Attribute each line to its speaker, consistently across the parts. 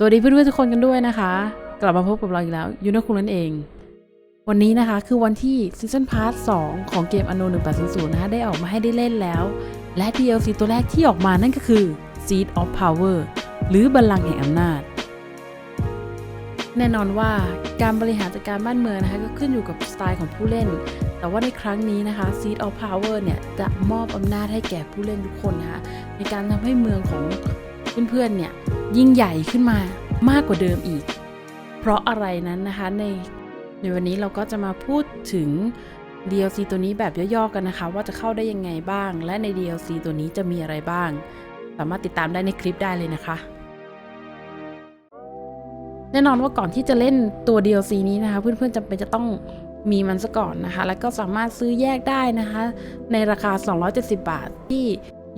Speaker 1: สวัสดีเพื่อนๆทุกคนกันด้วยนะคะ กลับมาพบกับเราอีกแล้วยูนคุนั่นเอง วันนี้นะคะคือวันที่ซีซันพาร์ท2ของเกม Anno 1800นะคะได้ออกมาให้ได้เล่นแล้ว และ DLC ตัวแรกที่ออกมานั่นก็คือ Seed of Power หรือบัลลังก์แห่งอำนาจ แน่นอนว่าการบริหารจัดการบ้านเมืองนะคะก็ขึ้นอยู่กับสไตล์ของผู้เล่น แต่ว่าในครั้งนี้นะคะ Seed of Power เนี่ยจะมอบอำนาจให้แก่ผู้เล่นทุกคนนะคะในการทำให้เมืองของเพื่อนๆเนี่ย ยิ่งใหญ่ขึ้นมามากกว่าเดิมอีก เพราะอะไรนั้นนะคะในในวันนี้เราก็จะมาพูดถึง DLC ตัวนี้แบบย่อๆกันนะคะ ว่าจะเข้าได้ยังไงบ้าง และใน DLC ตัวนี้จะมีอะไรบ้าง สามารถติดตามได้ในคลิปได้เลยนะคะ แน่นอนว่าก่อนที่จะเล่นตัว DLC นี้นะคะ เพื่อนๆจำเป็นจะต้องมีมันซะก่อนนะคะ แล้วก็สามารถซื้อแยกได้นะคะ ในราคา 270 บาทที่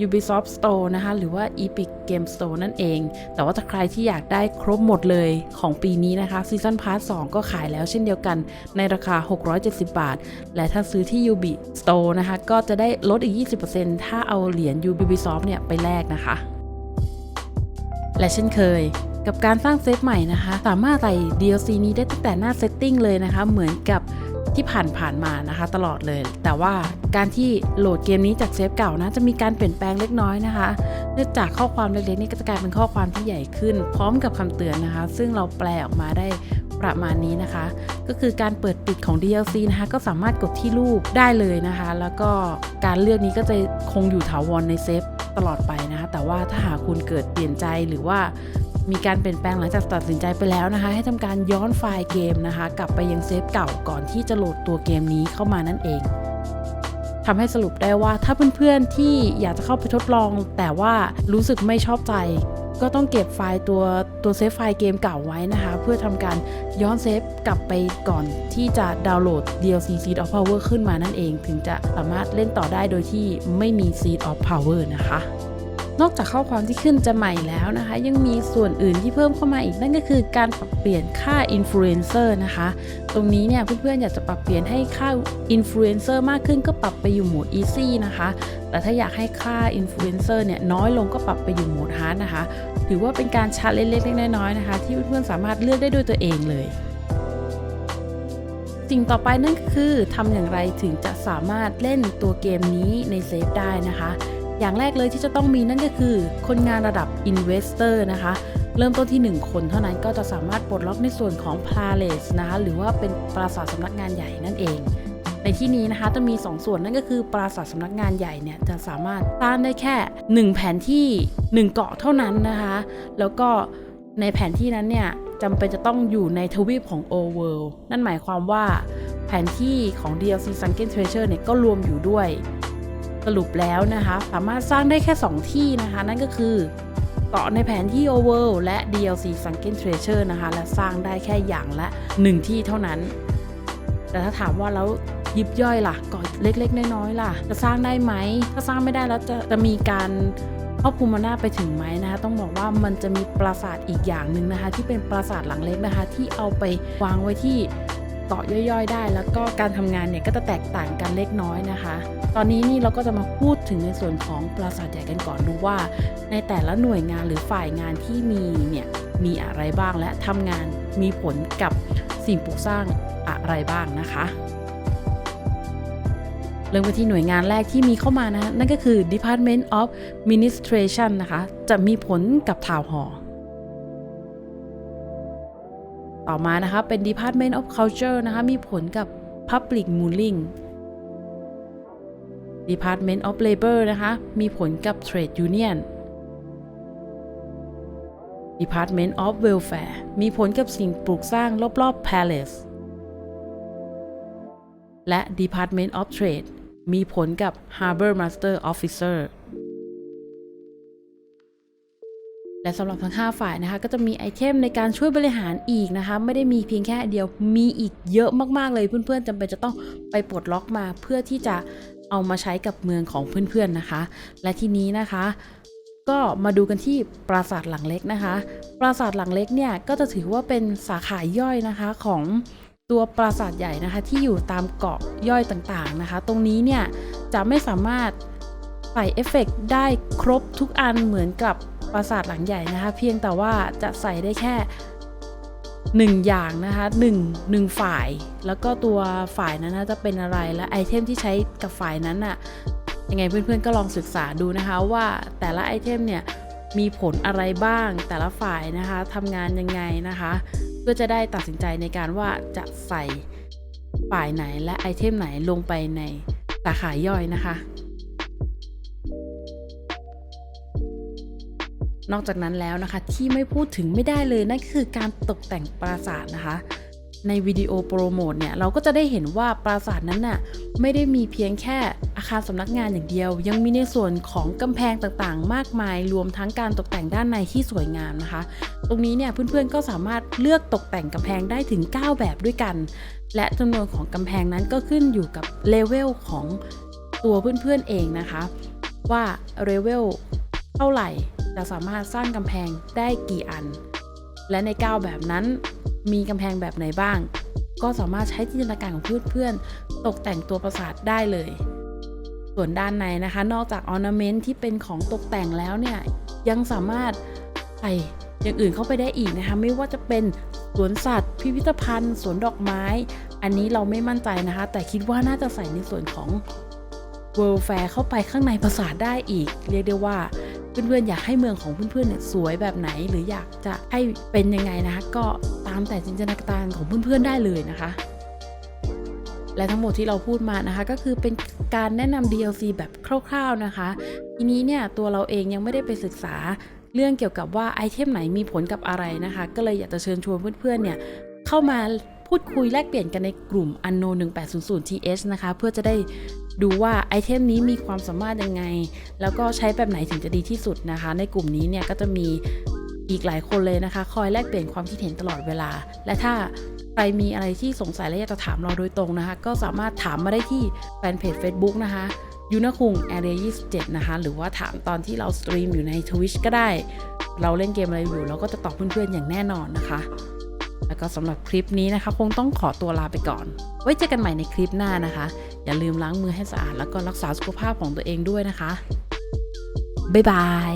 Speaker 1: Ubisoft Store นะคะ หรือว่า Epic Game Store นั่นเอง แต่ว่าถ้าใครที่อยากได้ครบหมดเลยของปีนี้นะคะ Season Pass 2ก็ขายแล้วเช่นเดียวกันในราคา 670 บาท และถ้าซื้อที่ Ubi Store นะคะ ก็จะได้ลดอีก 20%ถ้าเอาเหรียญ Ubisoft เนี่ยไปแลกนะคะ และเช่นเคยกับการสร้างเซตใหม่นะคะ สามารถใส่ DLC นี้ได้ตั้งแต่หน้าเซตติ้งเลยนะคะ เหมือนกับ ที่ผ่านผ่านๆมานะคะตลอดเลย แต่ว่าการที่โหลดเกมนี้จากเซฟเก่านะจะมีการเปลี่ยนแปลงเล็กน้อยนะคะ เนื่องจากข้อความเล็กๆนี่ก็จะกลายเป็นข้อความที่ใหญ่ขึ้น พร้อมกับคำเตือนนะคะ ซึ่งเราแปลออกมาได้ประมาณนี้นะคะ ก็คือการเปิดปิดของ DLC นะคะก็สามารถกดที่รูปได้เลยนะคะ แล้วก็การเลือกนี้ก็จะคงอยู่ถาวรในเซฟตลอดไปนะคะ แต่ว่าถ้าหากคุณเกิดเปลี่ยนใจหรือว่า มีการเปลี่ยนแปลงหลังจากตัดสินใจไปแล้วนะคะ ให้ทำการย้อนไฟล์เกมนะคะ กลับไปยังเซฟเก่าก่อนที่จะโหลดตัวเกมนี้เข้ามานั่นเองทำให้สรุปได้ว่าถ้าเพื่อนๆที่อยากจะเข้าไปทดลอง แต่ว่ารู้สึกไม่ชอบใจ ก็ต้องเก็บไฟล์ตัวตัวเซฟไฟล์เกมเก่าไว้นะคะ เพื่อทำการย้อนเซฟกลับไปก่อนที่จะดาวน์โหลด DLC Seed of Power ขึ้นมานั่นเอง ถึงจะสามารถเล่นต่อได้โดยที่ไม่มี Seed of Power นะคะ นอกจากข้อความที่ขึ้นจะใหม่แล้วนะคะ ยังมีส่วนอื่นที่เพิ่มเข้ามาอีกนั่นก็คือการปรับเปลี่ยนค่าอินฟลูเอนเซอร์นะคะ ตรงนี้เนี่ยเพื่อนๆอยากจะปรับเปลี่ยนให้ค่าอินฟลูเอนเซอร์มากขึ้นก็ปรับไปอยู่โหมด Easy นะคะ แต่ถ้าอยากให้ค่าอินฟลูเอนเซอร์เนี่ยน้อยลงก็ปรับไปอยู่โหมด Hard นะคะ ถือว่าเป็นการชาเลนจ์เล็กๆน้อยๆนะคะ ที่เพื่อนๆสามารถเลือกได้ด้วยตัวเองเลยสิ่งต่อไปนั่นก็คือทำอย่างไรถึงจะสามารถเล่นตัวเกมนี้ในเซฟได้นะคะ อย่างแรกเลยที่จะต้องมีนั่นก็คือ คนงานระดับ Investor นะคะ เริ่มต้นที่ 1 คนเท่านั้นก็จะสามารถปลดล็อกในส่วนของ Palace นะคะ หรือว่าเป็นปราสาทสำนักงานใหญ่นั่นเอง ในที่นี้นะคะจะมี 2 ส่วนนั่นก็คือปราสาทสำนักงานใหญ่เนี่ยจะสามารถสร้างได้แค่ 1 แผนที่ 1 เกาะเท่านั้นนะคะ แล้วก็ในแผนที่นั้นเนี่ยจำเป็นจะต้องอยู่ในทวีปของ O World นั่นหมายความว่าแผนที่ของ DLC Sunken Treasure เนี่ยก็รวมอยู่ด้วย สรุปแล้วนะคะ สามารถสร้างได้แค่ 2 ที่นะคะ นั่นก็คือเกาะในแผนที่ Overworld และ DLC Sunken Treasure นะคะ และสร้างได้แค่อย่างละ 1 ที่เท่านั้น แต่ถ้าถามว่าแล้วยิบย่อยล่ะเกาะเล็ก ๆ น้อยๆล่ะ จะสร้างได้ไหม ถ้าสร้างไม่ได้แล้วจะจะมีการครอบคลุมมันหน้าไปถึงไหมนะคะ ต้องบอกว่ามันจะมีปราสาทอีกอย่างหนึ่งนะคะ ที่เป็นปราสาทหลังเล็กนะคะ ที่เอาไปวางไว้ที่ เกาะย่อยๆ ได้ แล้วก็การทำงานเนี่ยก็จะแตกต่างกันเล็กน้อยนะคะ ตอนนี้นี่เราก็จะมาพูดถึงในส่วนของปราสาทใหญ่กันก่อนดูว่า ในแต่ละหน่วยงานหรือฝ่ายงานที่มีเนี่ยมีอะไรบ้างและทำงานมีผลกับสิ่งปลูกสร้างอะไรบ้างนะคะ เริ่มกันที่หน่วยงานแรกที่มีเข้ามานะนั่นก็คือ Department of Ministration นะคะ จะมีผลกับทาวหอ ต่อมานะคะเป็น Department of Culture นะคะมีผลกับ Public Mooling Department of Labor นะคะมีผลกับ Trade Union Department of Welfare มีผลกับสิ่งปลูกสร้างรอบๆ Palace และ Department of Trade มีผลกับ Harbor Master Officer และสำหรับทั้ง 5 ฝ่ายนะคะ ก็จะมีไอเทมในการช่วยบริหารอีกนะคะ ไม่ได้มีเพียงแค่เดียวมีอีกเยอะมากๆเลยเพื่อนๆจำเป็นจะต้องไปปลดล็อกมาเพื่อที่จะเอามาใช้กับเมืองของเพื่อนๆนะคะ และทีนี้นะคะ ก็มาดูกันที่ปราสาทหลังเล็กนะคะ ปราสาทหลังเล็กเนี่ยก็จะถือว่าเป็นสาขาย่อยนะคะของตัวปราสาทใหญ่นะคะ ที่อยู่ตามเกาะย่อยต่างๆนะคะ ตรงนี้เนี่ยจะไม่สามารถใส่เอฟเฟกต์ได้ครบทุกอันเหมือนกับ ปราสาทหลังใหญ่นะคะ เพียงแต่ว่าจะใส่ได้แค่หนึ่งอย่างนะคะหนึ่งหนึ่งฝ่าย แล้วก็ตัวฝ่ายนั้นจะเป็นอะไรและไอเทมที่ใช้กับฝ่ายนั้นน่ะยังไงเพื่อนๆก็ลองศึกษาดูนะคะว่าแต่ละไอเทมเนี่ยมีผลอะไรบ้างแต่ละฝ่ายนะคะทำงานยังไงนะคะ เพื่อจะได้ตัดสินใจในการว่าจะใส่ฝ่ายไหนและไอเทมไหนลงไปในสาขาย่อยนะคะ นอกจากนั้นแล้วนะคะที่ไม่พูดถึงไม่ได้เลยนั่นคือการตกแต่งปราสาทนะคะ ในวิดีโอโปรโมทเนี่ยเราก็จะได้เห็นว่าปราสาทนั้นน่ะไม่ได้มีเพียงแค่อาคารสำนักงานอย่างเดียว ยังมีในส่วนของกำแพงต่างๆ มากมาย รวมทั้งการตกแต่งด้านในที่สวยงามนะคะ ตรงนี้เนี่ยเพื่อนๆก็สามารถเลือกตกแต่งกำแพงได้ถึง 9 แบบด้วยกัน และจำนวนของกำแพงนั้นก็ขึ้นอยู่กับเลเวลของตัวเพื่อนๆเองนะคะ ว่าเลเวลเท่าไหร่ จะสามารถสร้างกำแพงได้กี่อัน และใน 9 แบบนั้น มีกำแพงแบบไหนบ้าง ก็สามารถใช้จินตนาการของเพื่อนๆตกแต่งตัวปราสาทได้เลย ส่วนด้านในนะคะ นอกจากออร์นาเมนต์ที่เป็นของตกแต่งแล้วเนี่ย ยังสามารถใส่อย่างอื่นเข้าไปได้อีกนะคะ ไม่ว่าจะเป็นสวนสัตว์ พิพิธภัณฑ์ สวนดอกไม้ อันนี้เราไม่มั่นใจนะคะ แต่คิดว่าน่าจะใส่ในส่วนของ World Fair เข้าไปข้างในปราสาทได้อีก เรียกได้ว่า เพื่อนๆอยากให้เมืองของเพื่อนๆเนี่ยสวยแบบไหน หรืออยากจะให้เป็นยังไงนะคะก็ตามแต่จินตนาการของเพื่อนๆได้เลยนะคะ และทั้งหมดที่เราพูดมานะคะ ก็คือเป็นการแนะนำ DLC แบบคร่าวๆนะคะ ทีนี้เนี่ยตัวเราเองยังไม่ได้ไปศึกษาเรื่องเกี่ยวกับว่าไอเทมไหนมีผลกับอะไรนะคะ ก็เลยอยากจะเชิญชวนเพื่อนๆเนี่ยเข้ามาพูดคุยแลกเปลี่ยนกันในกลุ่ม Unknown 1800 TH นะคะ เพื่อจะได้ ดูว่าไอเทมนี้มีความสามารถยังไง แล้วก็ใช้แบบไหนถึงจะดีที่สุดนะคะ ในกลุ่มนี้เนี่ยก็จะมีอีกหลายคนเลยนะคะ คอยแลกเปลี่ยนความคิดเห็นตลอดเวลา และถ้าใครมีอะไรที่สงสัยและอยากจะถามเราโดยตรงนะคะ ก็สามารถถามมาได้ที่แฟนเพจ Facebook นะคะยูนาคุง Area 27 นะคะ หรือว่าถามตอนที่เราสตรีมอยู่ใน Twitch ก็ได้ เราเล่นเกมอะไรอยู่ เราก็จะตอบเพื่อนๆอย่างแน่นอนนะคะ แล้วก็สำหรับคลิปนี้นะคะ คงต้องขอตัวลาไปก่อน ไว้เจอกันใหม่ในคลิปหน้านะคะ อย่าลืมล้างมือให้สะอาดแล้วก็รักษาสุขภาพของตัวเองด้วยนะคะ บ๊ายบาย